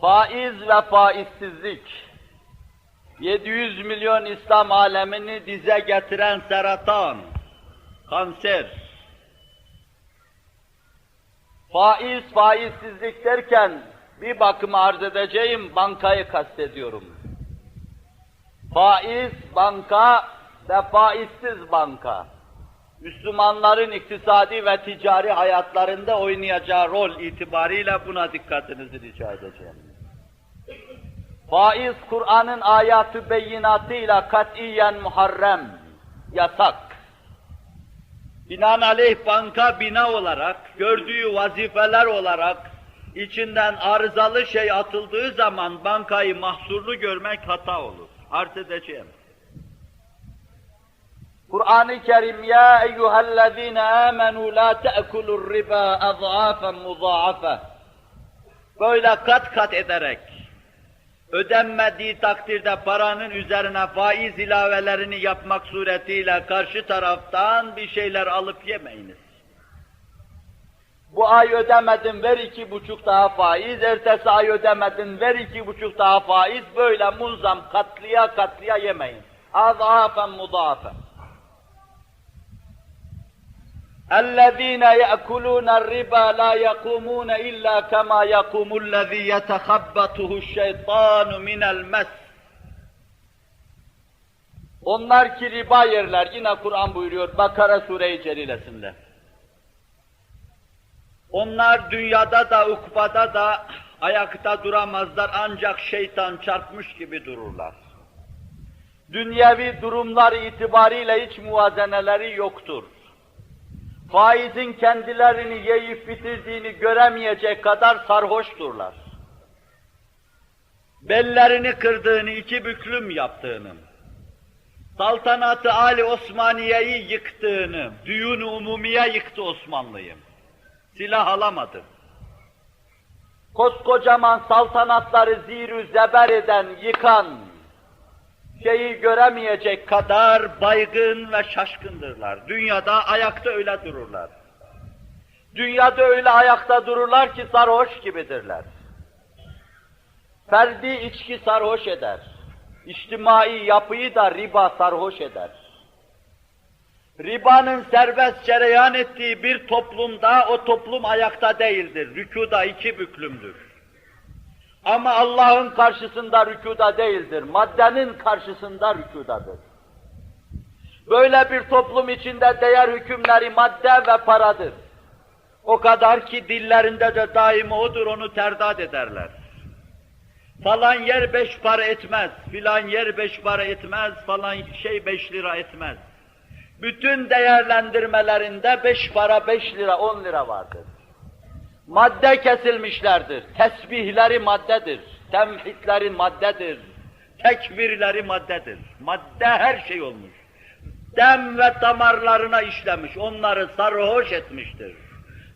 Faiz ve faizsizlik, 700 milyon İslam alemini dize getiren seratan, kanser, faiz, faizsizlik derken bir bakıma arz edeceğim bankayı kastediyorum. Faiz, banka ve faizsiz banka. Müslümanların iktisadi ve ticari hayatlarında oynayacağı rol itibariyle buna dikkatinizi rica edeceğim. Faiz Kur'an'ın ayatı beyinatıyla katiyen muharrem, yasak. Binaenaleyh banka bina olarak, gördüğü vazifeler olarak, içinden arızalı şey atıldığı zaman bankayı mahsurlu görmek hata olur. Arz edeceğim. Kur'an-ı Kerim ya eyyühellezine amenu la te'kulur riba az'afen muza'afe. Böyle kat kat ederek ödenmediği takdirde paranın üzerine faiz ilavelerini yapmak suretiyle karşı taraftan bir şeyler alıp yemeyiniz. Bu ay ödemedin ver iki buçuk daha faiz, ertesi ay ödemedin ver iki buçuk daha faiz, böyle munzam katlıya katlıya yemeyin. Azafen mudafen. الذين يأكلون الربا لا يقومون إلا كما يقوم الذي يتخبطه الشيطان من المس Onlar ki riba yerler, yine Kur'an buyuruyor Bakara Sure-i Celilesinde. Onlar dünyada da ukbada da ayakta duramazlar ancak şeytan çarpmış gibi dururlar. Dünyevi durumlar itibariyle hiç muvazeneleri yoktur faizin kendilerini yiyip bitirdiğini göremeyecek kadar sarhoşturlar. Bellerini kırdığını, iki büklüm yaptığını, saltanatı Ali Osmaniye'yi yıktığını, düğün umumiye yıktı Osmanlı'yı. Silah alamadı. Koskocaman saltanatları zirü zeber eden, yıkan, şeyi göremeyecek kadar baygın ve şaşkındırlar. Dünyada ayakta öyle dururlar. Dünyada öyle ayakta dururlar ki sarhoş gibidirler. Ferdi içki sarhoş eder. İçtimai yapıyı da riba sarhoş eder. Ribanın serbest cereyan ettiği bir toplumda o toplum ayakta değildir. Rükuda iki büklümdür. Ama Allah'ın karşısında rükuda değildir. Maddenin karşısında rükudadır. Böyle bir toplum içinde değer hükümleri madde ve paradır. O kadar ki dillerinde de daim odur, onu terdat ederler. Falan yer beş para etmez, filan yer beş para etmez, falan şey beş lira etmez. Bütün değerlendirmelerinde beş para, beş lira, on lira vardır madde kesilmişlerdir. Tesbihleri maddedir. Temhidleri maddedir. Tekbirleri maddedir. Madde her şey olmuş. Dem ve damarlarına işlemiş. Onları sarhoş etmiştir.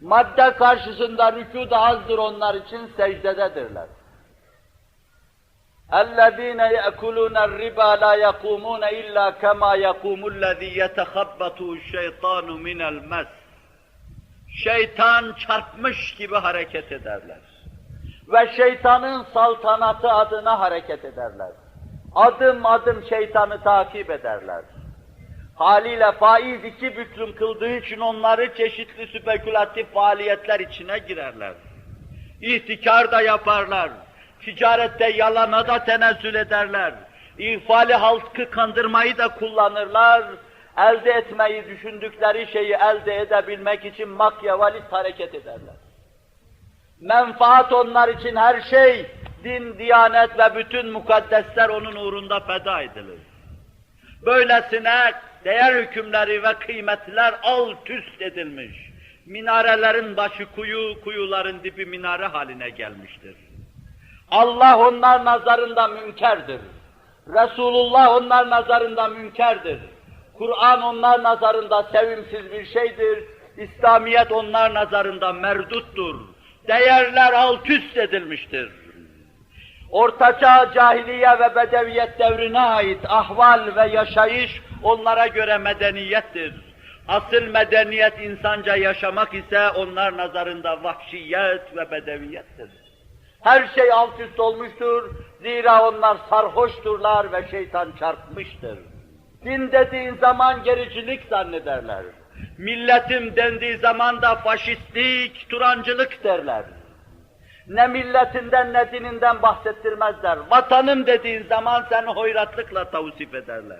Madde karşısında rükû da azdır onlar için secdededirler. اَلَّذ۪ينَ يَأْكُلُونَ الرِّبَا لَا يَقُومُونَ اِلَّا كَمَا يَقُومُ الَّذ۪ي يَتَخَبَّتُهُ الشَّيْطَانُ مِنَ الْمَسِّ şeytan çarpmış gibi hareket ederler. Ve şeytanın saltanatı adına hareket ederler. Adım adım şeytanı takip ederler. Haliyle faiz iki büklüm kıldığı için onları çeşitli spekülatif faaliyetler içine girerler. İhtikar da yaparlar. Ticarette yalana da tenezzül ederler. İhfali halkı kandırmayı da kullanırlar elde etmeyi düşündükleri şeyi elde edebilmek için makyavalist hareket ederler. Menfaat onlar için her şey, din, diyanet ve bütün mukaddesler onun uğrunda feda edilir. Böylesine değer hükümleri ve kıymetler alt üst edilmiş. Minarelerin başı kuyu, kuyuların dibi minare haline gelmiştir. Allah onlar nazarında münkerdir. Resulullah onlar nazarında münkerdir. Kur'an onlar nazarında sevimsiz bir şeydir. İslamiyet onlar nazarında merduttur. Değerler alt üst edilmiştir. Ortaçağ cahiliye ve bedeviyet devrine ait ahval ve yaşayış onlara göre medeniyettir. Asıl medeniyet insanca yaşamak ise onlar nazarında vahşiyet ve bedeviyettir. Her şey alt üst olmuştur. Zira onlar sarhoşturlar ve şeytan çarpmıştır. Din dediğin zaman gericilik zannederler. Milletim dendiği zaman da faşistlik, turancılık derler. Ne milletinden ne dininden bahsettirmezler. Vatanım dediğin zaman seni hoyratlıkla tavsif ederler.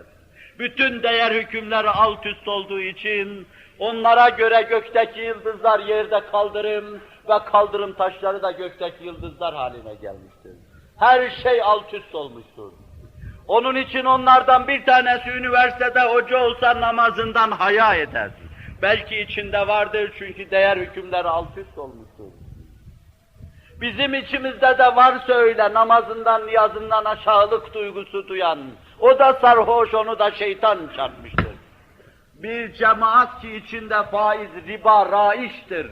Bütün değer hükümleri alt üst olduğu için onlara göre gökteki yıldızlar yerde kaldırım ve kaldırım taşları da gökteki yıldızlar haline gelmiştir. Her şey alt üst olmuştur. Onun için onlardan bir tanesi üniversitede hoca olsa namazından haya eder. Belki içinde vardır çünkü değer hükümleri alt üst olmuştur. Bizim içimizde de varsa öyle namazından, niyazından aşağılık duygusu duyan, o da sarhoş, onu da şeytan çarpmıştır. Bir cemaat ki içinde faiz, riba, raiştir.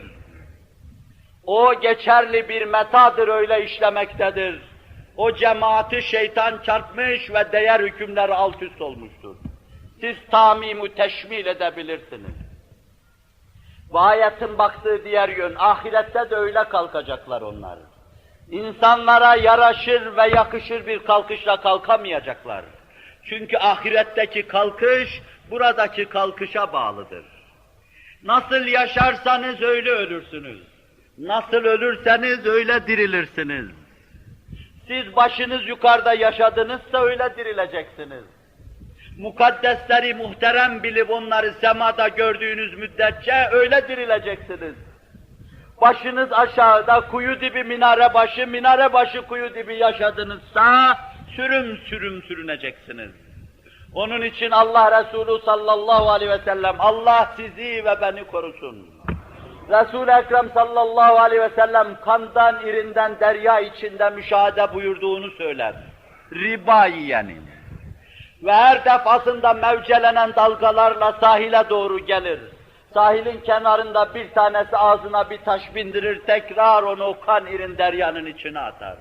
O geçerli bir metadır, öyle işlemektedir. O cemaati şeytan çarpmış ve değer hükümleri alt üst olmuştur. Siz tamimu teşmil edebilirsiniz. Bu ayetin baktığı diğer yön, ahirette de öyle kalkacaklar onlar. İnsanlara yaraşır ve yakışır bir kalkışla kalkamayacaklar. Çünkü ahiretteki kalkış, buradaki kalkışa bağlıdır. Nasıl yaşarsanız öyle ölürsünüz. Nasıl ölürseniz öyle dirilirsiniz. Siz başınız yukarıda yaşadınızsa öyle dirileceksiniz. Mukaddesleri muhterem bilip onları semada gördüğünüz müddetçe öyle dirileceksiniz. Başınız aşağıda, kuyu dibi minare başı, minare başı kuyu dibi yaşadınızsa sürüm sürüm sürüneceksiniz. Onun için Allah Resulü sallallahu aleyhi ve sellem, Allah sizi ve beni korusun. Resul-i Ekrem sallallahu aleyhi ve sellem kandan, irinden, derya içinde müşahede buyurduğunu söyler. Riba yani. Ve her defasında mevcelenen dalgalarla sahile doğru gelir. Sahilin kenarında bir tanesi ağzına bir taş bindirir, tekrar onu o kan irin deryanın içine atar.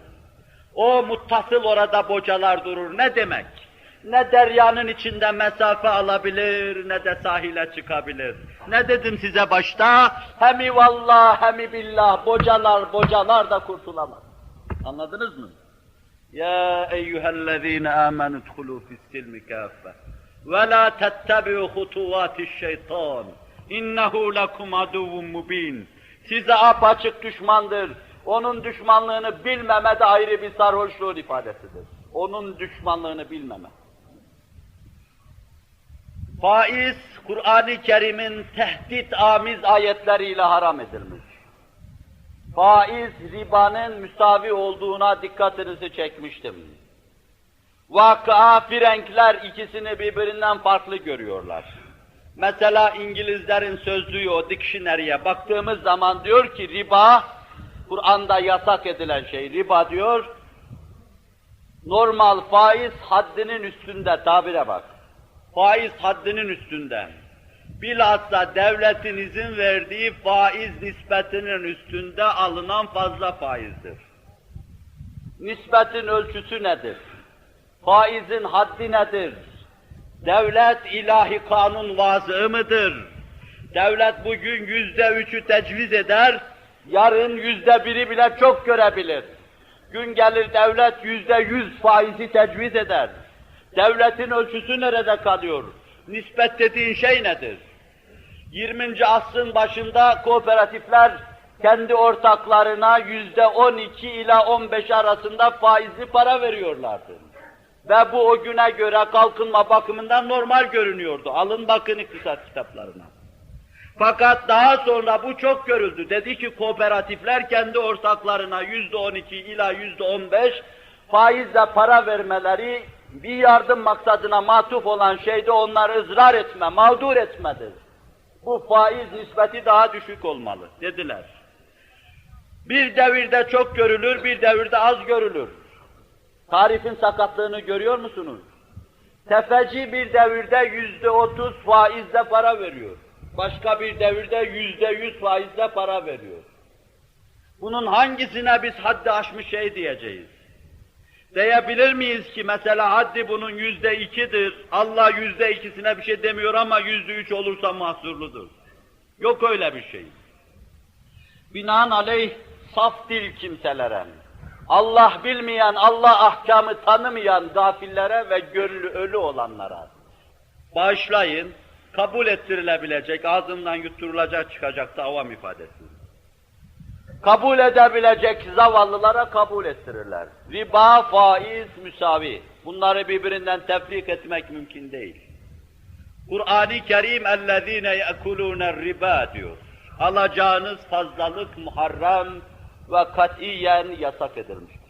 O muttasıl orada bocalar durur. Ne demek? Ne deryanın içinde mesafe alabilir, ne de sahile çıkabilir. Ne dedim size başta? Hemi vallah, hemi billah, bocalar, bocalar da kurtulamaz. Anladınız mı? Ya eyyühellezine amenu dhulu fis-silmi kaffe ve la tettebi'u hutuvati'ş-şeytan. İnnehu lekum aduvun mubin. Size apaçık düşmandır. Onun düşmanlığını bilmeme de ayrı bir sarhoşluğun ifadesidir. Onun düşmanlığını bilmeme. Faiz, Kur'an-ı Kerim'in tehdit amiz ayetleriyle haram edilmiş. Faiz, ribanın müsavi olduğuna dikkatinizi çekmiştim. Vakıa Frenkler ikisini birbirinden farklı görüyorlar. Mesela İngilizlerin sözlüğü o dictionary'e baktığımız zaman diyor ki riba, Kur'an'da yasak edilen şey riba diyor, normal faiz haddinin üstünde tabire bak. Faiz haddinin üstünde. Bilhassa devletin izin verdiği faiz nispetinin üstünde alınan fazla faizdir. Nispetin ölçüsü nedir? Faizin haddi nedir? Devlet ilahi kanun vazığı mıdır? Devlet bugün yüzde üçü tecviz eder, yarın yüzde biri bile çok görebilir. Gün gelir devlet yüzde yüz faizi tecviz eder. Devletin ölçüsü nerede kalıyor? Nispet dediğin şey nedir? 20. asrın başında kooperatifler kendi ortaklarına yüzde 12 ila 15 arasında faizli para veriyorlardı. Ve bu o güne göre kalkınma bakımından normal görünüyordu. Alın bakın iktisat kitaplarına. Fakat daha sonra bu çok görüldü. Dedi ki kooperatifler kendi ortaklarına yüzde 12 ila yüzde 15 faizle para vermeleri bir yardım maksadına matuf olan şeyde onları ızrar etme, mağdur etmedir. Bu faiz nispeti daha düşük olmalı dediler. Bir devirde çok görülür, bir devirde az görülür. Tarifin sakatlığını görüyor musunuz? Tefeci bir devirde yüzde otuz faizle para veriyor. Başka bir devirde yüzde yüz faizle para veriyor. Bunun hangisine biz haddi aşmış şey diyeceğiz? Diyebilir miyiz ki mesela haddi bunun yüzde ikidir, Allah yüzde ikisine bir şey demiyor ama yüzde üç olursa mahsurludur. Yok öyle bir şey. Binaenaleyh saf dil kimselere, Allah bilmeyen, Allah ahkamı tanımayan gafillere ve gönlü ölü olanlara. Bağışlayın, kabul ettirilebilecek, ağzından yutturulacak çıkacak da avam ifadesi Kabul edebilecek zavallılara kabul ettirirler. Riba, faiz, müsavi. Bunları birbirinden tefrik etmek mümkün değil. Kur'an-ı Kerim اَلَّذ۪ينَ يَأْكُلُونَ الرِّبَا diyor. Alacağınız fazlalık muharrem ve katiyen yasak edilmiştir.